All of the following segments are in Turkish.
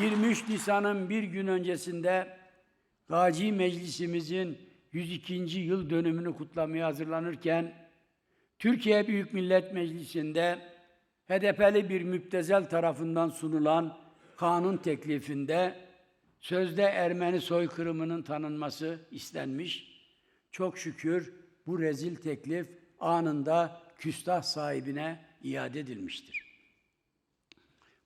23 Nisan'ın bir gün öncesinde Gazi Meclisimizin 102. yıl dönümünü kutlamaya hazırlanırken Türkiye Büyük Millet Meclisi'nde HDP'li bir müptezel tarafından sunulan kanun teklifinde sözde Ermeni soykırımının tanınması istenmiş. Çok şükür bu rezil teklif anında küstah sahibine iade edilmiştir.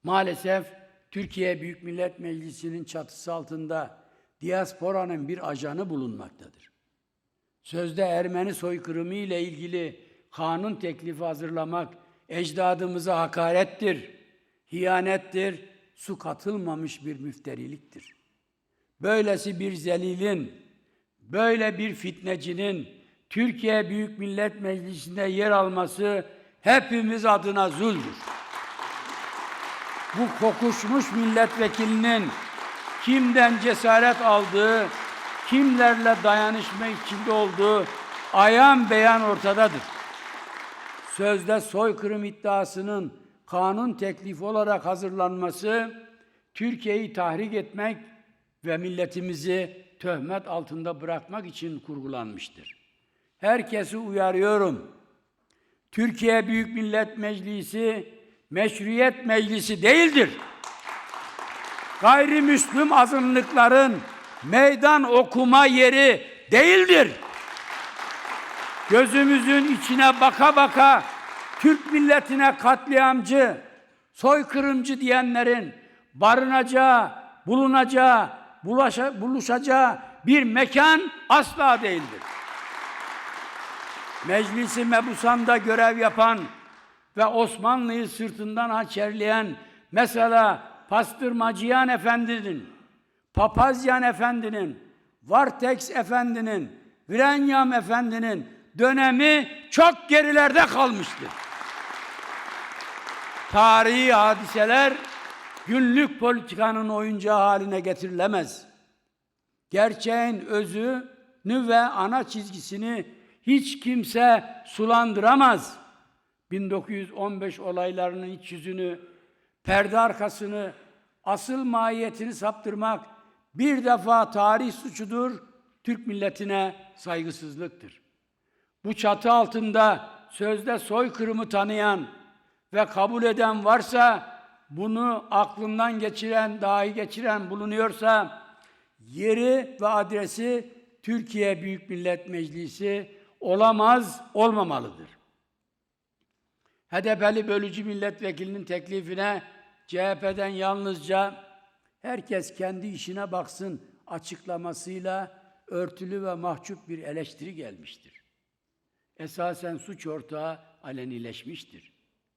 Maalesef Türkiye Büyük Millet Meclisi'nin çatısı altında diasporanın bir ajanı bulunmaktadır. Sözde Ermeni soykırımı ile ilgili kanun teklifi hazırlamak ecdadımıza hakarettir, hiyanettir, su katılmamış bir müfteriliktir. Böylesi bir zelilin, böyle bir fitnecinin Türkiye Büyük Millet Meclisi'nde yer alması hepimiz adına zuldür. Bu kokuşmuş milletvekilinin kimden cesaret aldığı, kimlerle dayanışma içinde olduğu ayan beyan ortadadır. Sözde soykırım iddiasının kanun teklifi olarak hazırlanması Türkiye'yi tahrik etmek ve milletimizi töhmet altında bırakmak için kurgulanmıştır. Herkesi uyarıyorum. Türkiye Büyük Millet Meclisi meşruiyet meclisi değildir. Gayrimüslim azınlıkların meydan okuma yeri değildir. Gözümüzün içine baka baka Türk milletine katliamcı, soykırımcı diyenlerin barınacağı, bulunacağı, bulaşa, buluşacağı bir mekan asla değildir. Meclisi mebusanda görev yapan ve Osmanlı'yı sırtından hançerleyen mesela Pastırmacıyan Efendi'nin, Papazyan Efendi'nin, Vartex Efendi'nin, Virenyam Efendi'nin dönemi çok gerilerde kalmıştır. Tarihi hadiseler günlük politikanın oyuncağı haline getirilemez. Gerçeğin özünü ve ana çizgisini hiç kimse sulandıramaz. 1915 olaylarının iç yüzünü, perde arkasını, asıl mahiyetini saptırmak bir defa tarih suçudur, Türk milletine saygısızlıktır. Bu çatı altında sözde soykırımı tanıyan ve kabul eden varsa, bunu aklından geçiren, dahi geçiren bulunuyorsa, yeri ve adresi Türkiye Büyük Millet Meclisi olamaz, olmamalıdır. HDP'li bölücü milletvekilinin teklifine CHP'den yalnızca herkes kendi işine baksın açıklamasıyla örtülü ve mahcup bir eleştiri gelmiştir. Esasen suç ortağı alenileşmiştir.